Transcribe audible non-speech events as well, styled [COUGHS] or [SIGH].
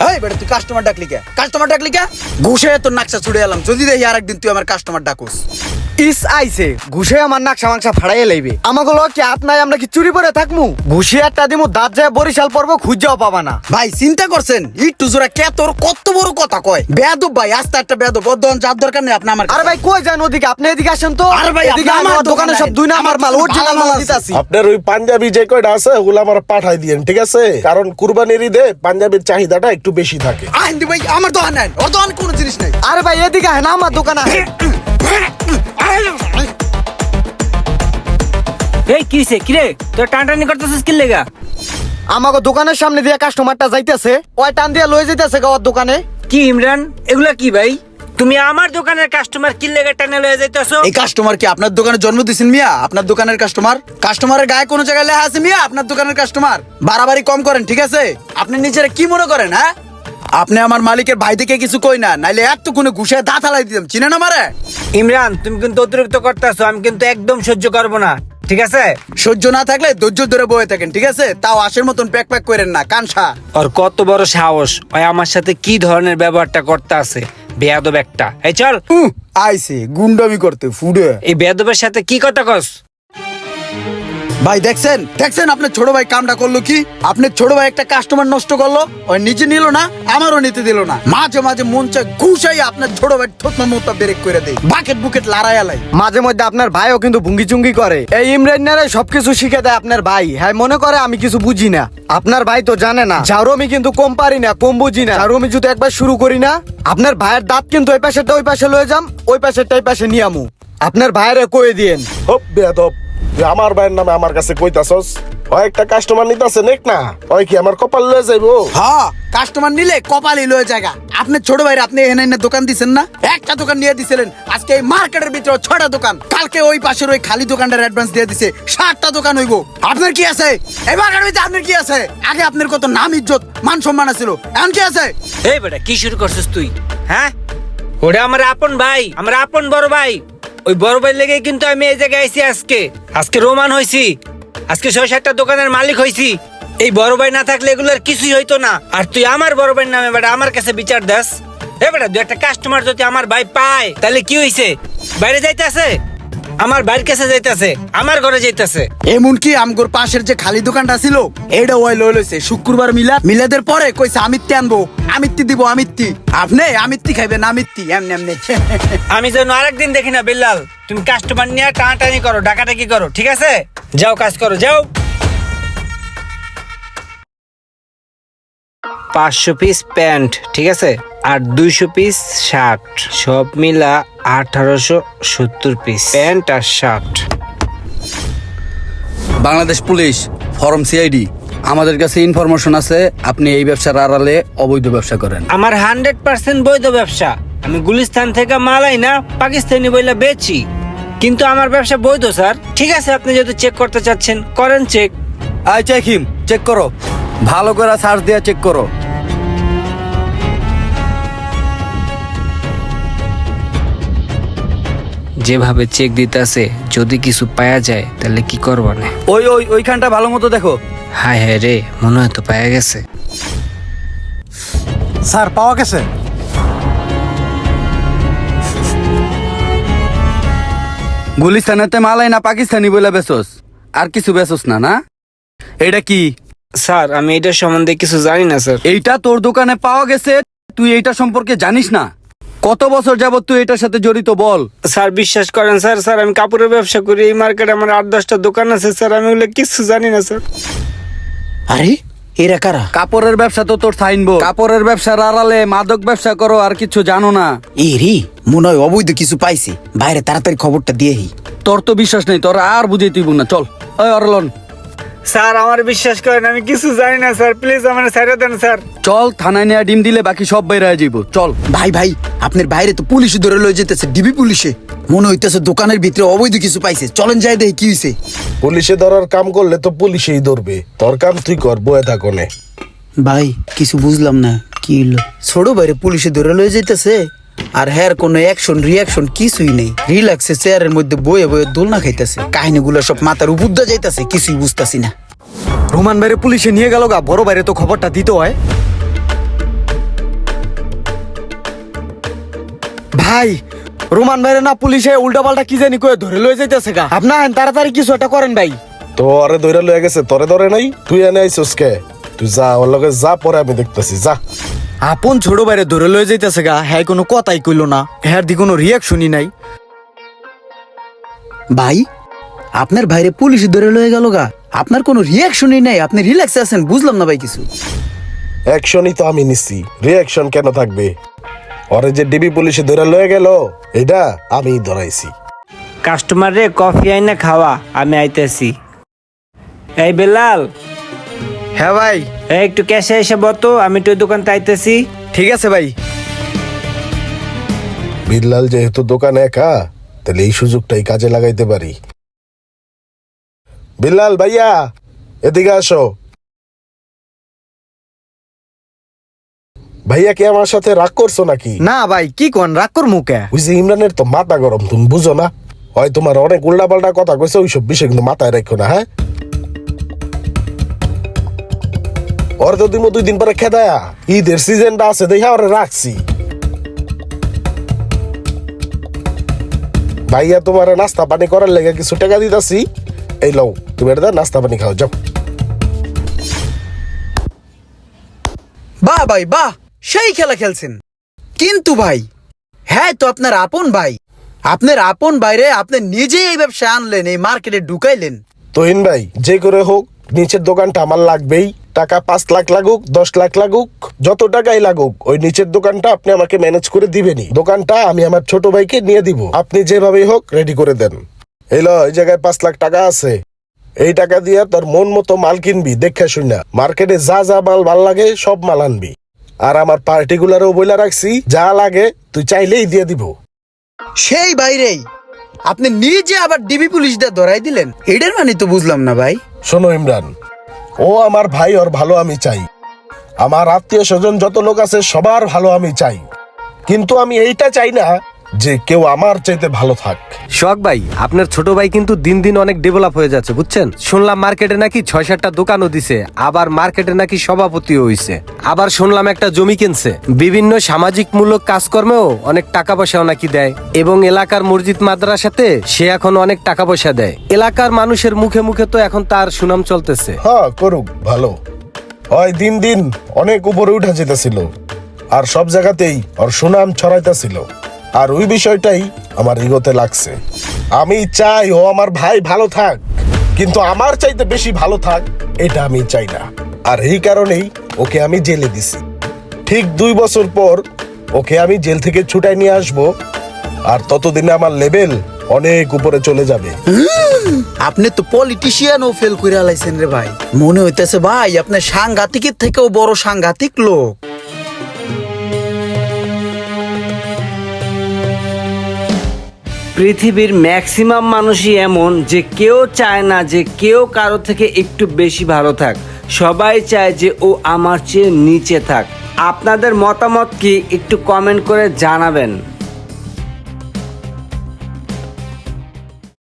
Customer ডাকলি কে? Customer ডাকলি কে? ঘুষে তোর নাকশা ছুড়ে এলাম। যদি দেখি আর একদিন তুই আমার কাস্টমার ডাকুস। ইস আইছে ঘুষে আমার নাকশা মাংসা ফাড়াইয়ে লাইবে। আমাকে লোক কি হাত নাই আমরা কি চুরি করে থাকমু? ঘুষে একটা দিমু দাঁত যায় বরিশাল পর্ব খুঁজাও পাবা না। ভাই চিন্তা করছেন? একটু জোড়া কে তোর কত বড় কথা কয়? বেয়াদব ভাই আস্তে একটা বেয়াদব। বদন যার দরকার নেই আপনি আমার আরে ভাই কই যান ওদিকে? আপনি এদিকে আসেন তো। আরে ভাই, এদিকে আমার দোকানে সব দুই নাম্বার আমার মাল অরিজিনাল মাল দিতাছি। আপনার ওই পাঞ্জাবি যে কয়টা আছে ওগুলো আমার পাঠাই দিয়েন ঠিক আছে? কারণ কুরবানির ঈদে পাঞ্জাবির চাহিদাটা একটু বেশি থাকে। আইন ভাই আমার দোকান নাই। ওর দোকান কোনো জিনিস নাই। আরে ভাই এদিকে হ্যাঁ আমার দোকানে আসেন। [COUGHS] এই কি কিরে তোর টানটানি করতেছিস কি লেগা? আমাকে দোকানের সামনে দিয়ে কাস্টমারটা যাইতেছে ওই টান দিয়ে লয়ে যাইতেছে গাওয়ার দোকানে। কি ইমরান? এগুলা কি ভাই? তুমি আমার দোকানের কাস্টমার কি লেগা টানে লয়ে যাইতেছো? এই কাস্টমার কি আপনার দোকানে জন্ম দিয়েছেন মিয়া? আপনার দোকানের কাস্টমার কাস্টমারের গায়ে কোনো জায়গায় লেখা আছে মিয়া আপনার দোকানের কাস্টমার বাড়াবাড়ি কম করেন ঠিক আছে? আপনি নিজেরা কি মনে করেন হ্যাঁ? আপনি আমার মালিকের ভাই থেকে কিছু কই না নাইলে কোনো ঘুষে দাঁত হালাই দিতাম। চিনে না মারে ইমরান তুমি কিন্তু অতিরিক্ত করতেছো আমি কিন্তু একদম সহ্য করব না ঠিক আছে? সহ্য না থাকলে ধৈর্য ধরে বয়ে থাকেন ঠিক আছে? তাও আশের মতন প্যাক প্যাক করেন না কানসা। ওর কত বড় সাহস ওই আমার সাথে কি ধরনের ব্যবহারটা করতে আছে? বেয়াদব একটা। এই চল। আইছে গুন্ডামি করতে ফুডে। এই বেয়াদবের সাথে কি কথা কস? ভাই দেখছেন? দেখছেন আপনার ছোট ভাই কামটা করল কি? আপনার ছোট ভাই একটা কাস্টমার নষ্ট করল ওই নিজে নিল না আমারও নিতে দিল না। মাঝে মাঝে মন চায় ঘুষাই আপনার ছোট ভাই থতমা মতো ব্রেক করে দেয় বাকেট বুকেট লড়াই আলাই মাঝে মধ্যে আপনার ভাইও কিন্তু ভুঙ্গি চুঙ্গি করে। এই ইমরানারে সবকিছু শিখে দেয় আপনার ভাই। হ্যাঁ মনে করে আমি কিছু বুঝি না। আপনার ভাই তো জানে না। ঝাড়ু আমি কিন্তু কম পারি না কম বুঝি না। ঝাড়ু আমি যদি একবার শুরু করি না আপনার ভাইয়ের দাঁত কিন্তু ওই পাশেরটা ওই পাশে লয়ে যাম ওই পাশেরটা এই পাশে নিয়ে আমু। আপনার ভাইয়েরে কয়ে দিয়েন। হোপ বেয়াদব। তুই আমার ভাইয়ের নামে আমার কাছে কইতাছস ওই একটা কাস্টমার নিতাছে নেক না? ওই কি আমার কপাল লয়ে যাইবো? হ্যাঁ কাস্টমার নিলে কপালই লয়ে জায়গা আপনি ছোট ভাইরা আপনি এখানে এনে দোকান দিছেন না? একটা দোকান নিয়ে দিছিলেন আজকে এই মার্কেটের ভিতরে ছটা দোকান। কালকে ওই পাশের ওই খালি দোকানটার অ্যাডভান্স দিয়ে দিছে সাতটা দোকান হইব। আপনার কি আছে? এই মার্কেটের ভিতরে আপনার কি আছে? আগে আপনার কত নাম ইজ্জত মান সম্মান আছিল এখন কি আছে? এই বেটা কি শুরু করছিস তুই? হ্যাঁ? ওটা আমার আপন ভাই আমার আপন বড় ভাই। ওই বড় ভাই লেগে কিন্তু আমি এই জায়গায় আইছি আজকে। আজকে রোমান হইছি। আজকে ছয় সাতটা দোকানের মালিক হইছি। এই বড় ভাই না থাকলে এগুলোর কিছুই হইতো না। আর তুই আমার বড় ভাইয়ের নামে বেটা আমার কাছে বিচার দাস। এ বেটা দু একটা কাস্টমার যদি আমার ভাই পায়, তাহলে কি হইছে? বাইরে যাইতেছে? আমার ভাইয়ের কাছে যাইতেছে আমার ঘরে যাইতেছে। এমনকি আমগোর পাশের যে খালি দোকানটা ছিল এটা ওই লই লইছে। শুক্রবার মিলা মিলাদের পরে কইছে আমিত্তি আনব আমিত্তি দিব আমিত্তি। আপনি আমিত্তি খাইবেন আমিত্তি এমনি এমনি। আমি যেন আরেকদিন দেখি না বিল্লাল তুমি কাস্টমার নিয়ে টানাটানি করো ডাকাটাকি করো ঠিক আছে? যাও কাজ করো যাও। পাঁচশো পিস প্যান্ট ঠিক আছে? আর দুইশো পিস শার্ট সব মিলা আঠারোশো সত্তর পিস প্যান্ট আর shirt Bangladesh police form CID আমাদের কাছে ইনফরমেশন আছে আপনি এই ব্যবসার আড়ালে অবৈধ ব্যবসা করেন। আমার হান্ড্রেড পার্সেন্ট বৈধ ব্যবসা। আমি গুলিস্তান থেকে মালাই না পাকিস্তানি বইলা বেচি। কিন্তু আমার ব্যবসা বৈধ স্যার। ঠিক আছে আপনি যদি চেক করতে চাচ্ছেন করেন check I check him check করো। ভালো করে সার্চ দিয়ে চেক করো। যেভাবে চেক দিতেছে যদি কিছু পাওয়া যায় তাহলে কি করব না? ওই ওই ওইখানটা ভালো মতো দেখো। হায় হায় রে মনে হয় তো পাওয়া গেছে। স্যার পাওয়া গেছে। গুলিস্তানেতে মালাই না পাকিস্তানি বলে বেসোস আর কিছু বেসোস না না? এটা কি? স্যার আমি এটার সম্বন্ধে কিছু জানি না স্যার। এইটা তোর দোকানে পাওয়া গেছে তুই এইটা সম্পর্কে জানিস না? কত বছর যাবত তুই এটার সাথে জড়িত বল? স্যার বিশ্বাস করেন স্যার স্যার আমি কাপড়ের ব্যবসা করি এই মার্কেটে আমার আট দশটা দোকান আছে স্যার আমি ওগুলো কিছু জানি না স্যার। আরে এরা কারা? কাপড়ের ব্যবসা তো তোর থাইনবো কাপড়ের ব্যবসার আড়ালে মাদক ব্যবসা করো আর কিছু জানো না। এই মনে হয় অবৈধ কিছু পাইছে। বাইরে তাড়াতাড়ি খবরটা দিয়েহি তোর তো বিশ্বাস নেই তোর আর বুঝে তুই না। চল ওই অরলন। স্যার আমার বিশ্বাস করেন আমি কিছু জানি না স্যার। প্লিজ আমার ছেড়ে দেন স্যার। চল থানায় নিয়ে ডিম দিলে বাকি সব বাইরে যাইব। চল। ভাই ভাই আপনার বাইরে তো পুলিশ ধরে লয়ে যেতেছে ডিবি পুলিশে। মনে হইতেছে দোকানের ভিতরে অবৈধ কিছু পাইছে। চলেন যাই দেখি কি হইছে। পুলিশে ধরার কাম করলে তো পুলিশেই ধরবে। তোর কাম তুই কর বয়ে থাকনে ভাই কিছু বুঝলাম না কি হলো ছোট বাইরে পুলিশে ধরে লয়ে যেতেছে? আর হ্যার কোন অ্যাকশন রিয়াকশন কিছুই নেই। রিল্যাক্সে চেয়ারের মধ্যে বয়ে বয়ে দোলনা খাইতেছে। কাহিনীগুলো সব মাথার উপদ্দা যাইতেছে কিছুই বুঝতেছি না। রোমান বাইরে পুলিশে নিয়ে গেল গা বড় বাইরে তো খবরটা দিতে হয়। ভাই রোমান ভাইরে না পুলিশে উল্টাপাল্টা কি জানি কয়ে ধরে লয়ে যাইতেছে গা। আপনার তাড়াতাড়ি কিছু একটা করেন ভাই। তোরে ধরে লয়ে গেছে তোরে ধরে নাই তুই এনে আইছস কে? তুই যা ওর লগে যা পরে আমি দেখতেছি যা। আপন ছোট বাইরে ধরে লয়ে যাইতেছে গা হ্যাঁ কোনো কথাই কইলো না। হ্যাঁ দি কোনো রিয়াকশনই নাই। ভাই আপনার ভাইরে পুলিশ ধরে লয়ে গেল গা। আপনার কোনো রিয়াকশনই নাই আপনি রিল্যাক্সে আছেন বুঝলাম না ভাই কিছু। অ্যাকশনই তো আমি নিছি রিয়াকশন কেন থাকবে? ওরে যে ডিবি পুলিশে ধরে লয়ে গেল এটা আমি ধরাইছি। কাস্টমার রে কফি আইনা খাওয়া আমি আইতেছি। এই বেলাল হ্যাঁ ভাই। এই একটু ক্যাশে এসে বতো আমি একটু দোকান দোকানতে আইতেছি ঠিক আছে ভাই। বিল্লাল যেহেতু দোকানে একা তাহলে এই সুযোগটাই কাজে লাগাইতে পারি। বিল্লাল ভাইয়া এদিকে আসো। ভাইয়া কি আমার সাথে রাগ করছ নাকি? না ভাই কি কোন রাগ কর মুখে ওই যে ইমরানের তো মাথা গরম তুমি বুঝো না? হয় তোমার অনেক উল্টা পাল্টা কথা কইছে ওইসব বিষয় কিন্তু মাথায় রাখো না হ্যাঁ? ওর তো দুই দিন পরে খেদায়া ঈদের সিজনটা আছে দেখা ওরে রাখছি। ভাইয়া তোমার নাস্তা পানি করার লেগে কিছু টাকা দিতাছি। এই লও তুমি এটা নাস্তা পানি খাও যাও। বাহ ভাই বাহ সেই খেলা খেলছেন। কিন্তু ভাই হ্যাঁ তো আপনার আপন ভাই। আপনার আপন বাইরে আপনি নিজে এই ব্যবসা আনলেন এই মার্কেটে ঢুকাইলেন। তোহিন ভাই যে করে হোক নিচের দোকানটা আমার লাগবেই। টাকা পাঁচ লাখ লাগুক দশ লাখ লাগুক যত টাকাই লাগুক ওই নিচের দোকানটা আপনি আমাকে ম্যানেজ করে দিবেনি দোকানটা আমি আমার ছোট ভাইকে নিয়ে দিব। আপনি যেভাবেই হোক রেডি করে দেন। এলো এই জায়গায় পাঁচ লাখ টাকা আছে। এই টাকা দিয়ে তোর মন মতো মাল কিনবি দেখে শুনা মার্কেটে যা যা মাল ভালো লাগে সব মাল আনবি। আর আমার পার্টিকুলারও বইলা রাখছি যা লাগে তুই চাইলেই দিয়ে দিব। সেই বাইরেই। আপনি নিজে আবার ডিবি পুলিশ দিয়ে ধরাই দিলেন। এটার মানে তো বুঝলাম না ভাই। শোনো ইমরান ও আমার ভাই, ওর ভালো আমি চাই। আমার আত্মীয় স্বজন যত লোক আছে, সবার ভালো আমি চাই। কিন্তু আমি এইটা চাই না যে কেউ আমার চাইতে ভালো থাক। শখ ভাই আপনার ছোট ভাই কিন্তু দিন দিন অনেক ডেভেলপ হয়ে যাচ্ছে বুঝছেন? শুনলাম মার্কেটে নাকি ছয় সাতটা দোকানও দিছে আবার মার্কেটে নাকি সভাপতিও হইছে। আবার শুনলাম একটা জমি কিনছে। বিভিন্ন সামাজিক মূলক কাজকর্মেও অনেক টাকা পয়সাও নাকি দেয়। এবং এলাকার মসজিদ মাদ্রাসাতে সে এখন অনেক টাকা পয়সা দেয়। এলাকার মানুষের মুখে মুখে তো এখন তার সুনাম চলতেছে। হ্যাঁ করুক ভালো। হয় দিন দিন অনেক উপরে উঠা যেতেছিল। আর সব জায়গাতেই ওর সুনাম ছড়াইতেছিল। আর ওই বিষয়টাই আমার ইগোতে লাগছে। আমি চাই ও আমার ভাই ভালো থাক, কিন্তু আমার চাইতে বেশি ভালো থাক, এটা আমি চাই না। আর এই কারণেই ওকে আমি জেলে দিছি। ঠিক দুই বছর পর ওকে আমি জেল থেকে ছুটাই নিয়ে আসব, আর ততদিনে আমার লেভেল অনেক উপরে চলে যাবে। আপনি তো পলিটিশিয়ানও ফেল করে আলাইছেন রে ভাই। মনে হইতেছে ভাই, আপনার সাংঘাতিকের থেকেও বড় সাংঘাতিক লোক। পৃথিবীর ম্যাক্সিমাম মানুষই এমন যে কেউ চায় না যে কেউ কারও থেকে একটু বেশি ভালো থাক। সবাই চায় যে ও আমার চেয়ে নিচে থাক। আপনাদের মতামত কি একটু কমেন্ট করে জানাবেন।